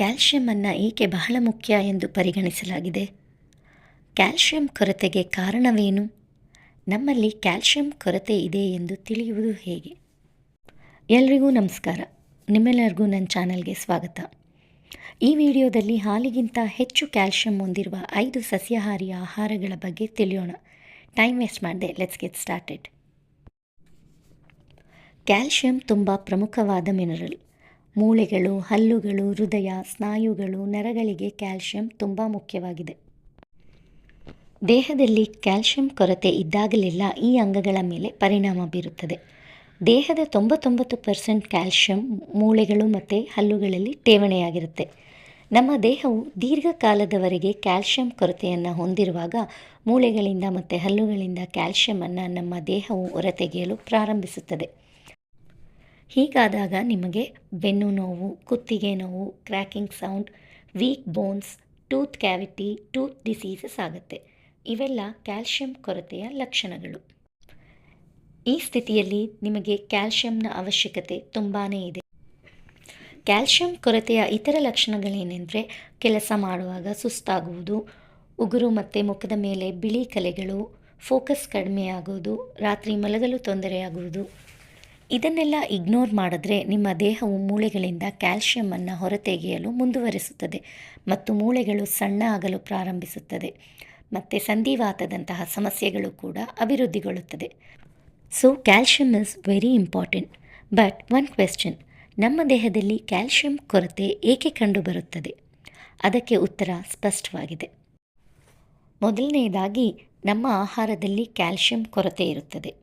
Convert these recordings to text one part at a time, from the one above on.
ಕ್ಯಾಲ್ಶಿಯಮನ್ನು ಏಕೆ ಬಹಳ ಮುಖ್ಯ ಎಂದು ಪರಿಗಣಿಸಲಾಗಿದೆ. ಕ್ಯಾಲ್ಶಿಯಂ ಕೊರತೆಗೆ ಕಾರಣವೇನು? ನಮ್ಮಲ್ಲಿ ಕ್ಯಾಲ್ಶಿಯಂ ಕೊರತೆ ಇದೆ ಎಂದು ತಿಳಿಯುವುದು ಹೇಗೆ? ಎಲ್ರಿಗೂ ನಮಸ್ಕಾರ. ನಿಮ್ಮೆಲ್ಲರಿಗೂ ನನ್ನ ಚಾನಲ್ಗೆ ಸ್ವಾಗತ. ಈ ವಿಡಿಯೋದಲ್ಲಿ ಹಾಲಿಗಿಂತ ಹೆಚ್ಚು ಕ್ಯಾಲ್ಶಿಯಂ ಹೊಂದಿರುವ ಐದು ಸಸ್ಯಾಹಾರಿ ಆಹಾರಗಳ ಬಗ್ಗೆ ತಿಳಿಯೋಣ. ಟೈಮ್ ವೇಸ್ಟ್ ಮಾಡದೆ ಲೆಟ್ಸ್ ಗೆಟ್ ಸ್ಟಾರ್ಟೆಡ್. ಕ್ಯಾಲ್ಶಿಯಂ ತುಂಬ ಪ್ರಮುಖವಾದ ಮಿನರಲ್. ಮೂಳೆಗಳು, ಹಲ್ಲುಗಳು, ಹೃದಯ, ಸ್ನಾಯುಗಳು, ನರಗಳಿಗೆ ಕ್ಯಾಲ್ಶಿಯಂ ತುಂಬ ಮುಖ್ಯವಾಗಿದೆ. ದೇಹದಲ್ಲಿ ಕ್ಯಾಲ್ಶಿಯಂ ಕೊರತೆ ಇದ್ದಾಗಲೆಲ್ಲ ಈ ಅಂಗಗಳ ಮೇಲೆ ಪರಿಣಾಮ ಬೀರುತ್ತದೆ. ದೇಹದ ತೊಂಬತ್ತೊಂಬತ್ತು ಪರ್ಸೆಂಟ್ ಕ್ಯಾಲ್ಶಿಯಂ ಮೂಳೆಗಳು ಮತ್ತು ಹಲ್ಲುಗಳಲ್ಲಿ ಠೇವಣಿಯಾಗಿರುತ್ತೆ. ನಮ್ಮ ದೇಹವು ದೀರ್ಘಕಾಲದವರೆಗೆ ಕ್ಯಾಲ್ಶಿಯಂ ಕೊರತೆಯನ್ನು ಹೊಂದಿರುವಾಗ ಮೂಳೆಗಳಿಂದ ಮತ್ತು ಹಲ್ಲುಗಳಿಂದ ಕ್ಯಾಲ್ಶಿಯಮನ್ನು ನಮ್ಮ ದೇಹವು ಹೊರತೆಗೆಯಲು ಪ್ರಾರಂಭಿಸುತ್ತದೆ. ಹೀಗಾದಾಗ ನಿಮಗೆ ಬೆನ್ನು ನೋವು, ಕುತ್ತಿಗೆ ನೋವು, cracking sound, weak bones, tooth cavity, tooth diseases ಆಗುತ್ತೆ. ಇವೆಲ್ಲ ಕ್ಯಾಲ್ಶಿಯಂ ಕೊರತೆಯ ಲಕ್ಷಣಗಳು. ಈ ಸ್ಥಿತಿಯಲ್ಲಿ ನಿಮಗೆ ಕ್ಯಾಲ್ಶಿಯಂನ ಅವಶ್ಯಕತೆ ತುಂಬಾ ಇದೆ. ಕ್ಯಾಲ್ಶಿಯಂ ಕೊರತೆಯ ಇತರ ಲಕ್ಷಣಗಳೇನೆಂದರೆ ಕೆಲಸ ಮಾಡುವಾಗ ಸುಸ್ತಾಗುವುದು, ಉಗುರು ಮತ್ತು ಮುಖದ ಮೇಲೆ ಬಿಳಿ ಕಲೆಗಳು, ಫೋಕಸ್ ಕಡಿಮೆಯಾಗುವುದು ರಾತ್ರಿ ಮಲಗಲು ತೊಂದರೆಯಾಗುವುದು ಇದನ್ನೆಲ್ಲ ಇಗ್ನೋರ್ ಮಾಡಿದ್ರೆ ನಿಮ್ಮ ದೇಹವು ಮೂಳೆಗಳಿಂದ ಕ್ಯಾಲ್ಶಿಯಮನ್ನು ಹೊರತೆಗೆಯಲು ಮುಂದುವರಿಸುತ್ತದೆ ಮತ್ತು ಮೂಳೆಗಳು ಸಣ್ಣ ಆಗಲು ಪ್ರಾರಂಭಿಸುತ್ತದೆ. ಮತ್ತು ಸಂಧಿವಾತದಂತಹ ಸಮಸ್ಯೆಗಳು ಕೂಡ ಅಭಿವೃದ್ಧಿಗೊಳ್ಳುತ್ತದೆ. So calcium is very important but one question ನಮ್ಮ ದೇಹದಲ್ಲಿ ಕ್ಯಾಲ್ಶಿಯಂ ಕೊರತೆ ಏಕೆ ಕಂಡುಬರುತ್ತದೆ? ಅದಕ್ಕೆ ಉತ್ತರ ಸ್ಪಷ್ಟವಾಗಿದೆ. ಮೊದಲನೆಯದಾಗಿ ನಮ್ಮ ಆಹಾರದಲ್ಲಿ ಕ್ಯಾಲ್ಶಿಯಂ ಕೊರತೆ ಇರುತ್ತದೆ.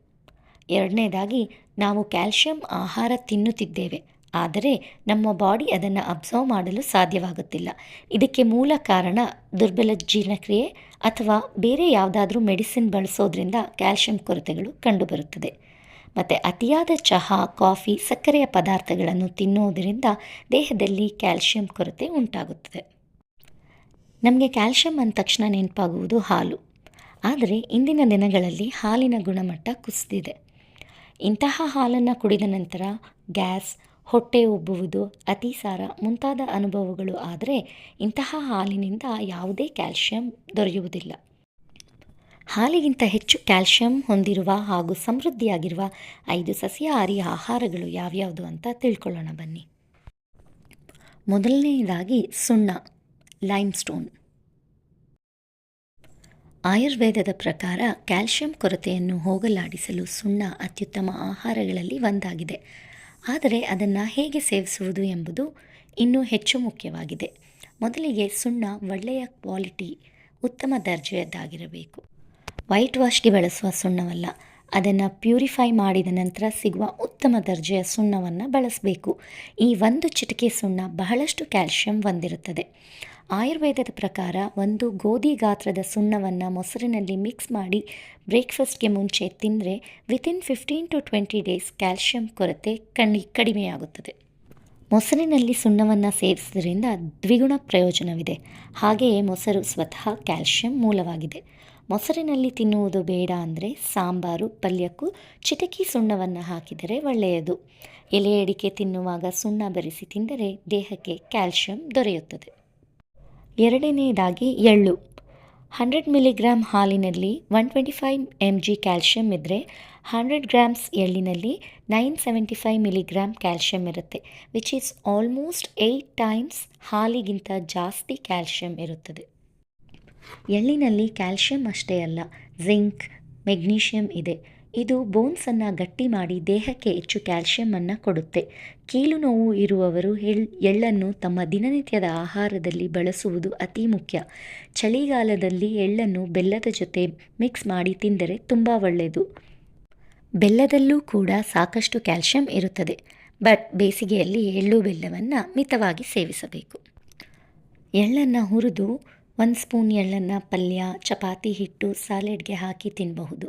ಎರಡನೇದಾಗಿ, ನಾವು ಕ್ಯಾಲ್ಶಿಯಂ ಆಹಾರ ತಿನ್ನುತ್ತಿದ್ದೇವೆ. ಆದರೆ, ನಮ್ಮ ಬಾಡಿ ಅದನ್ನು ಅಬ್ಸರ್ವ್ ಮಾಡಲು ಸಾಧ್ಯವಾಗುತ್ತಿಲ್ಲ. ಇದಕ್ಕೆ ಮೂಲ ಕಾರಣ ದುರ್ಬಲ ಜೀರ್ಣಕ್ರಿಯೆ ಅಥವಾ ಬೇರೆ ಯಾವುದಾದ್ರೂ ಮೆಡಿಸಿನ್ ಬಳಸೋದ್ರಿಂದ ಕ್ಯಾಲ್ಶಿಯಂ ಕೊರತೆಗಳು ಕಂಡುಬರುತ್ತದೆ. ಮತ್ತು ಅತಿಯಾದ ಚಹಾ, ಕಾಫಿ, ಸಕ್ಕರೆಯ ಪದಾರ್ಥಗಳನ್ನು ತಿನ್ನೋದರಿಂದ ದೇಹದಲ್ಲಿ ಕ್ಯಾಲ್ಶಿಯಂ ಕೊರತೆ ಉಂಟಾಗುತ್ತದೆ. ನಮಗೆ ಕ್ಯಾಲ್ಶಿಯಂ ಅಂದ ತಕ್ಷಣ ನೆನಪಾಗುವುದು ಹಾಲು. ಆದರೆ, ಇಂದಿನ ದಿನಗಳಲ್ಲಿ ಹಾಲಿನ ಗುಣಮಟ್ಟ ಕುಸಿದಿದೆ. ಇಂತಹ ಹಾಲನ್ನು ಕುಡಿದ ನಂತರ ಗ್ಯಾಸ್, ಹೊಟ್ಟೆ ಉಬ್ಬುವುದು ಅತಿಸಾರ ಮುಂತಾದ ಅನುಭವಗಳು ಆದರೆ ಇಂತಹ ಹಾಲಿನಿಂದ ಯಾವುದೇ ಕ್ಯಾಲ್ಶಿಯಂ ದೊರೆಯುವುದಿಲ್ಲ. ಹಾಲಿಗಿಂತ ಹೆಚ್ಚು ಕ್ಯಾಲ್ಶಿಯಂ ಹೊಂದಿರುವ ಹಾಗೂ ಸಮೃದ್ಧಿಯಾಗಿರುವ ಐದು ಸಸ್ಯಾಹಾರಿ ಆಹಾರಗಳು ಯಾವ್ಯಾವುದು ಅಂತ ತಿಳ್ಕೊಳ್ಳೋಣ ಬನ್ನಿ. ಮೊದಲನೆಯದಾಗಿ ಸುಣ್ಣ ಲೈಮ್ ಸ್ಟೋನ್ ಆಯುರ್ವೇದದ ಪ್ರಕಾರ ಕ್ಯಾಲ್ಶಿಯಂ ಕೊರತೆಯನ್ನು ಹೋಗಲಾಡಿಸಲು ಸುಣ್ಣ ಅತ್ಯುತ್ತಮ ಆಹಾರಗಳಲ್ಲಿ ಒಂದಾಗಿದೆ. ಆದರೆ ಅದನ್ನು ಹೇಗೆ ಸೇವಿಸುವುದು ಎಂಬುದು ಇನ್ನೂ ಹೆಚ್ಚು ಮುಖ್ಯವಾಗಿದೆ. ಮೊದಲಿಗೆ ಸುಣ್ಣ ಒಳ್ಳೆಯ ಕ್ವಾಲಿಟಿ, ಉತ್ತಮ ದರ್ಜೆಯದ್ದಾಗಿರಬೇಕು. ವೈಟ್ ವಾಶ್ಗೆ ಬಳಸುವ ಸುಣ್ಣವಲ್ಲ ಅದನ್ನು ಪ್ಯೂರಿಫೈ ಮಾಡಿದ ನಂತರ ಸಿಗುವ ಉತ್ತಮ ದರ್ಜೆಯ ಸುಣ್ಣವನ್ನು ಬಳಸಬೇಕು. ಈ ಒಂದು ಚಿಟಿಕೆ ಸುಣ್ಣ ಬಹಳಷ್ಟು ಕ್ಯಾಲ್ಶಿಯಂ ಹೊಂದಿರುತ್ತದೆ. ಆಯುರ್ವೇದದ ಪ್ರಕಾರ ಒಂದು ಗೋಧಿ ಗಾತ್ರದ ಸುಣ್ಣವನ್ನು ಮೊಸರಿನಲ್ಲಿ ಮಿಕ್ಸ್ ಮಾಡಿ ಬ್ರೇಕ್ಫಾಸ್ಟ್ಗೆ ಮುಂಚೆ ತಿಂದರೆ within fifteen to twenty days calcium ಕೊರತೆ ಕಣ್ಣಿ, ಕಡಿಮೆಯಾಗುತ್ತದೆ. ಮೊಸರಿನಲ್ಲಿ ಸುಣ್ಣವನ್ನು ಸೇವಿಸುವುದರಿಂದ ದ್ವಿಗುಣ ಪ್ರಯೋಜನವಿದೆ. ಹಾಗೆಯೇ ಮೊಸರು ಸ್ವತಃ ಕ್ಯಾಲ್ಶಿಯಂ ಮೂಲವಾಗಿದೆ. ಮೊಸರಿನಲ್ಲಿ ತಿನ್ನುವುದು ಬೇಡ ಅಂದರೆ ಸಾಂಬಾರು, ಪಲ್ಯಕ್ಕೂ ಚಿಟಕಿ ಸುಣ್ಣವನ್ನು ಹಾಕಿದರೆ ಒಳ್ಳೆಯದು. ಎಲೆ ಅಡಿಕೆ ತಿನ್ನುವಾಗ ಸುಣ್ಣ ಬೆರೆಸಿ ತಿಂದರೆ ದೇಹಕ್ಕೆ ಕ್ಯಾಲ್ಶಿಯಂ ದೊರೆಯುತ್ತದೆ. ಎರಡನೆಯದಾಗಿ ಎಳ್ಳು. ಹಂಡ್ರೆಡ್ ಮಿಲಿಗ್ರಾಮ್ ಹಾಲಿನಲ್ಲಿ one twenty five M G calcium ಇದ್ದರೆ hundred grams ಎಳ್ಳಿನಲ್ಲಿ nine seventy five milligram calcium ಇರುತ್ತೆ which is almost eight times ಹಾಲಿಗಿಂತ ಜಾಸ್ತಿ ಕ್ಯಾಲ್ಶಿಯಂ ಇರುತ್ತದೆ. ಎಳ್ಳಿನಲ್ಲಿ ಕ್ಯಾಲ್ಶಿಯಂ ಅಷ್ಟೇ ಅಲ್ಲ ಜಿಂಕ್ ಮೆಗ್ನೀಷಿಯಂ ಇದೆ. ಇದು ಬೋನ್ಸನ್ನು ಗಟ್ಟಿ ಮಾಡಿ ದೇಹಕ್ಕೆ ಹೆಚ್ಚು ಕ್ಯಾಲ್ಶಿಯಮನ್ನು ಕೊಡುತ್ತೆ. ಕೀಲು ನೋವು ಇರುವವರು ಎಳ್, ಎಳ್ಳನ್ನು ತಮ್ಮ ದಿನನಿತ್ಯದ ಆಹಾರದಲ್ಲಿ ಬಳಸುವುದು ಅತಿ ಮುಖ್ಯ. ಚಳಿಗಾಲದಲ್ಲಿ ಎಳ್ಳನ್ನು ಬೆಲ್ಲದ ಜೊತೆ ಮಿಕ್ಸ್ ಮಾಡಿ ತಿಂದರೆ ತುಂಬ ಒಳ್ಳೆಯದು. ಬೆಲ್ಲದಲ್ಲೂ ಕೂಡ ಸಾಕಷ್ಟು ಕ್ಯಾಲ್ಶಿಯಂ ಇರುತ್ತದೆ. ಬಟ್ ಬೇಸಿಗೆಯಲ್ಲಿ ಎಳ್ಳು ಬೆಲ್ಲವನ್ನು ಮಿತವಾಗಿ ಸೇವಿಸಬೇಕು. ಎಳ್ಳನ್ನು ಹುರಿದು ಒಂದು ಸ್ಪೂನ್ ಎಳ್ಳನ್ನು, ಪಲ್ಯ, ಚಪಾತಿ ಹಿಟ್ಟು, ಸಾಲೆಡ್ಗೆ ಹಾಕಿ ತಿನ್ನಬಹುದು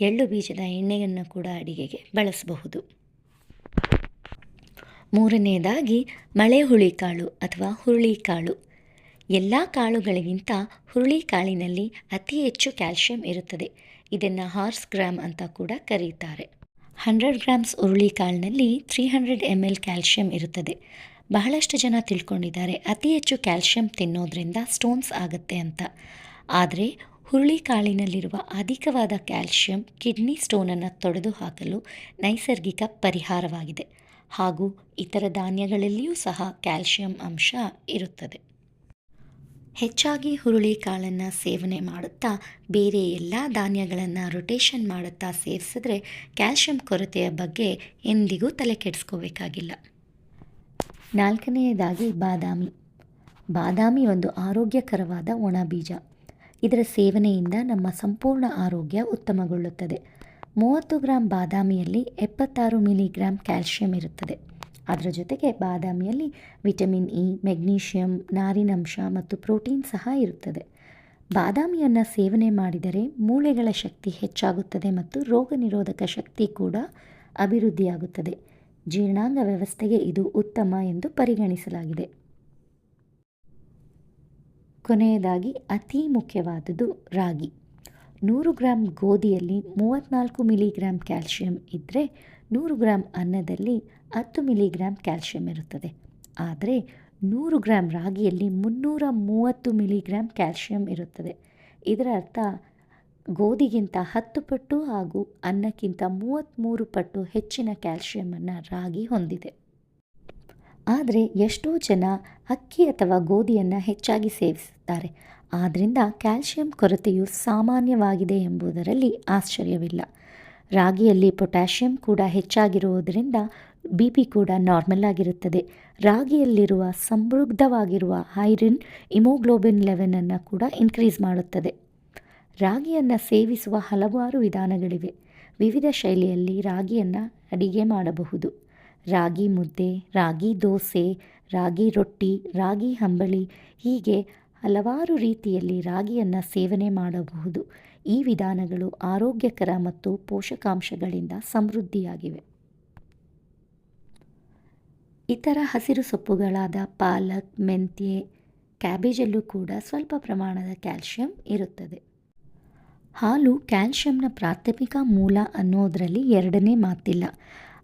ಎಳ್ಳು ಬೀಜದ ಎಣ್ಣೆಯನ್ನು ಕೂಡ ಅಡಿಗೆಗೆ ಬಳಸಬಹುದು. ಮೂರನೆಯದಾಗಿ ಮಳೆ ಹುಳಿಕಾಳು ಅಥವಾ ಹುರುಳಿಕಾಳು. ಎಲ್ಲ ಕಾಳುಗಳಿಗಿಂತ ಹುರುಳಿಕಾಳಿನಲ್ಲಿ ಅತಿ ಹೆಚ್ಚು ಕ್ಯಾಲ್ಶಿಯಂ ಇರುತ್ತದೆ. ಇದನ್ನು ಹಾರ್ಸ್ ಗ್ರಾಮ್ ಅಂತ ಕೂಡ ಕರೀತಾರೆ. Hundred grams ಹುರುಳಿಕಾಳಿನಲ್ಲಿ three hundred M L calcium ಇರುತ್ತದೆ. ಬಹಳಷ್ಟು ಜನ ತಿಳ್ಕೊಂಡಿದ್ದಾರೆ. ಅತಿ ಹೆಚ್ಚು ಕ್ಯಾಲ್ಶಿಯಂ ತಿನ್ನೋದ್ರಿಂದ ಸ್ಟೋನ್ಸ್ ಆಗುತ್ತೆ ಅಂತ. ಆದರೆ ಹುರುಳಿಕಾಳಿನಲ್ಲಿರುವ ಅಧಿಕವಾದ ಕ್ಯಾಲ್ಶಿಯಂ ಕಿಡ್ನಿ ಸ್ಟೋನನ್ನು ತೊಡೆದು ಹಾಕಲು ನೈಸರ್ಗಿಕ ಪರಿಹಾರವಾಗಿದೆ. ಹಾಗೂ ಇತರ ಧಾನ್ಯಗಳಲ್ಲಿಯೂ ಸಹ ಕ್ಯಾಲ್ಶಿಯಂ ಅಂಶ ಇರುತ್ತದೆ. ಹೆಚ್ಚಾಗಿ ಹುರುಳಿಕಾಳನ್ನು ಸೇವನೆ ಮಾಡುತ್ತಾ, ಬೇರೆ ಎಲ್ಲ ಧಾನ್ಯಗಳನ್ನು ರೊಟೇಷನ್ ಮಾಡುತ್ತಾ ಸೇವಿಸಿದ್ರೆ ಕ್ಯಾಲ್ಶಿಯಂ ಕೊರತೆಯ ಬಗ್ಗೆ ಎಂದಿಗೂ ತಲೆ ಕೆಡಿಸ್ಕೋಬೇಕಾಗಿಲ್ಲ. ನಾಲ್ಕನೆಯದಾಗಿ ಬಾದಾಮಿ. ಬಾದಾಮಿ ಒಂದು ಆರೋಗ್ಯಕರವಾದ ಒಣ ಬೀಜ. ಇದರ ಸೇವನೆಯಿಂದ ನಮ್ಮ ಸಂಪೂರ್ಣ ಆರೋಗ್ಯ ಉತ್ತಮಗೊಳ್ಳುತ್ತದೆ. ಮೂವತ್ತು ಗ್ರಾಂ ಬಾದಾಮಿಯಲ್ಲಿ ಎಪ್ಪತ್ತಾರು ಮಿಲಿಗ್ರಾಮ್ ಕ್ಯಾಲ್ಶಿಯಂ ಇರುತ್ತದೆ. ಅದರ ಜೊತೆಗೆ ಬಾದಾಮಿಯಲ್ಲಿ ವಿಟಮಿನ್ ಇ, ಮೆಗ್ನೀಷಿಯಂ, ನಾರಿನಂಶ ಮತ್ತು ಪ್ರೋಟೀನ್ ಸಹ ಇರುತ್ತದೆ. ಬಾದಾಮಿಯನ್ನು ಸೇವನೆ ಮಾಡಿದರೆ ಮೂಳೆಗಳ ಶಕ್ತಿ ಹೆಚ್ಚಾಗುತ್ತದೆ ಮತ್ತು ರೋಗ ನಿರೋಧಕ ಶಕ್ತಿ ಕೂಡ ಅಭಿವೃದ್ಧಿಯಾಗುತ್ತದೆ. ಜೀರ್ಣಾಂಗ ವ್ಯವಸ್ಥೆಗೆ ಇದು ಉತ್ತಮ ಎಂದು ಪರಿಗಣಿಸಲಾಗಿದೆ. ಕೊನೆಯದಾಗಿ, ಅತಿ ಮುಖ್ಯವಾದುದು ರಾಗಿ. ನೂರು ಗ್ರಾಂ ಗೋಧಿಯಲ್ಲಿ ಮೂವತ್ತ್ನಾಲ್ಕು ಮಿಲಿಗ್ರಾಂ ಕ್ಯಾಲ್ಶಿಯಂ ಇದ್ದರೆ ನೂರು ಗ್ರಾಂ ಅನ್ನದಲ್ಲಿ ಹತ್ತು ಮಿಲಿಗ್ರಾಂ ಕ್ಯಾಲ್ಶಿಯಂ ಇರುತ್ತದೆ. ಆದರೆ, ನೂರು ಗ್ರಾಂ ರಾಗಿಯಲ್ಲಿ ಮುನ್ನೂರ ಮೂವತ್ತು ಮಿಲಿಗ್ರಾಂ ಕ್ಯಾಲ್ಶಿಯಂ ಇರುತ್ತದೆ. ಇದರ ಅರ್ಥ ಗೋಧಿಗಿಂತ ಹತ್ತು ಪಟ್ಟು ಹಾಗೂ ಅನ್ನಕ್ಕಿಂತ ಮೂವತ್ತ್ಮೂರು ಪಟ್ಟು ಹೆಚ್ಚಿನ ಕ್ಯಾಲ್ಶಿಯಮನ್ನು ರಾಗಿ ಹೊಂದಿದೆ. ಆದರೆ ಎಷ್ಟೋ ಜನ ಅಕ್ಕಿ ಅಥವಾ ಗೋಧಿಯನ್ನು ಹೆಚ್ಚಾಗಿ ಸೇವಿಸುತ್ತಾರೆ. ಆದ್ದರಿಂದ ಕ್ಯಾಲ್ಶಿಯಂ ಕೊರತೆಯು ಸಾಮಾನ್ಯವಾಗಿದೆ ಎಂಬುದರಲ್ಲಿ ಆಶ್ಚರ್ಯವಿಲ್ಲ. ರಾಗಿಯಲ್ಲಿ ಪೊಟ್ಯಾಷಿಯಂ ಕೂಡ ಹೆಚ್ಚಾಗಿರುವುದರಿಂದ ಬಿ ಪಿ ಕೂಡ ನಾರ್ಮಲ್ ಆಗಿರುತ್ತದೆ. ರಾಗಿಯಲ್ಲಿರುವ ಸಮೃದ್ಧವಾಗಿರುವ ಐರನ್ ಇಮೋಗ್ಲೋಬಿನ್ ಲೆವೆನನ್ನು ಕೂಡ ಇನ್ಕ್ರೀಸ್ ಮಾಡುತ್ತದೆ. ರಾಗಿಯನ್ನು ಸೇವಿಸುವ ಹಲವಾರು ವಿಧಾನಗಳಿವೆ. ವಿವಿಧ ಶೈಲಿಯಲ್ಲಿ ರಾಗಿಯನ್ನು ಅಡಿಗೆ ಮಾಡಬಹುದು. ರಾಗಿ ಮುದ್ದೆ, ರಾಗಿ ದೋಸೆ, ರಾಗಿ ರೊಟ್ಟಿ, ರಾಗಿ ಹಂಬಳಿ ಹೀಗೆ ಹಲವಾರು ರೀತಿಯಲ್ಲಿ ರಾಗಿಯನ್ನು ಸೇವನೆ ಮಾಡಬಹುದು. ಈ ವಿಧಾನಗಳು ಆರೋಗ್ಯಕರ ಮತ್ತು ಪೋಷಕಾಂಶಗಳಿಂದ ಸಮೃದ್ಧಿಯಾಗಿವೆ. ಇತರ ಹಸಿರು ಸೊಪ್ಪುಗಳಾದ ಪಾಲಕ್, ಮೆಂತ್ಯೆ, ಕ್ಯಾಬೇಜಲ್ಲೂ ಕೂಡ ಸ್ವಲ್ಪ ಪ್ರಮಾಣದ ಕ್ಯಾಲ್ಶಿಯಂ ಇರುತ್ತದೆ. ಹಾಲು ಕ್ಯಾಲ್ಶಿಯಂನ ಪ್ರಾಥಮಿಕ ಮೂಲ ಅನ್ನೋದರಲ್ಲಿ ಎರಡನೇ ಮಾತಿಲ್ಲ.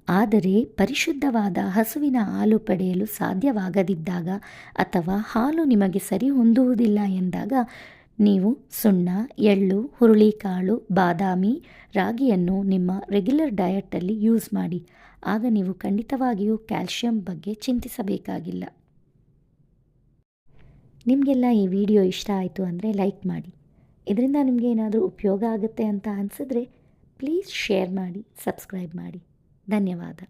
ಆದರೆ ಪರಿಶುದ್ಧವಾದ ಹಸುವಿನ ಹಾಲು ಪಡೆಯಲು ಸಾಧ್ಯವಾಗದಿದ್ದಾಗ ಅಥವಾ ಹಾಲು ನಿಮಗೆ ಸರಿ ಹೊಂದುವುದಿಲ್ಲ ಎಂದಾಗ ನೀವು ಸುಣ್ಣ, ಎಳ್ಳು, ಹುರುಳಿಕಾಳು, ಬಾದಾಮಿ ರಾಗಿಯನ್ನು ನಿಮ್ಮ ರೆಗ್ಯುಲರ್ ಡಯಟಲ್ಲಿ ಯೂಸ್ ಮಾಡಿ. ಆಗ ನೀವು ಖಂಡಿತವಾಗಿಯೂ ಕ್ಯಾಲ್ಶಿಯಂ ಬಗ್ಗೆ ಚಿಂತಿಸಬೇಕಾಗಿಲ್ಲ. ನಿಮಗೆಲ್ಲ ಈ ವಿಡಿಯೋ ಇಷ್ಟ ಆಯಿತು ಅಂದರೆ ಲೈಕ್ ಮಾಡಿ. ಇದರಿಂದ ನಿಮಗೆ ಏನಾದರೂ ಉಪಯೋಗ ಆಗುತ್ತೆ ಅಂತ ಅನಿಸಿದ್ರೆ ಪ್ಲೀಸ್ ಶೇರ್ ಮಾಡಿ ಸಬ್ಸ್ಕ್ರೈಬ್ ಮಾಡಿ. ಧನ್ಯವಾದ.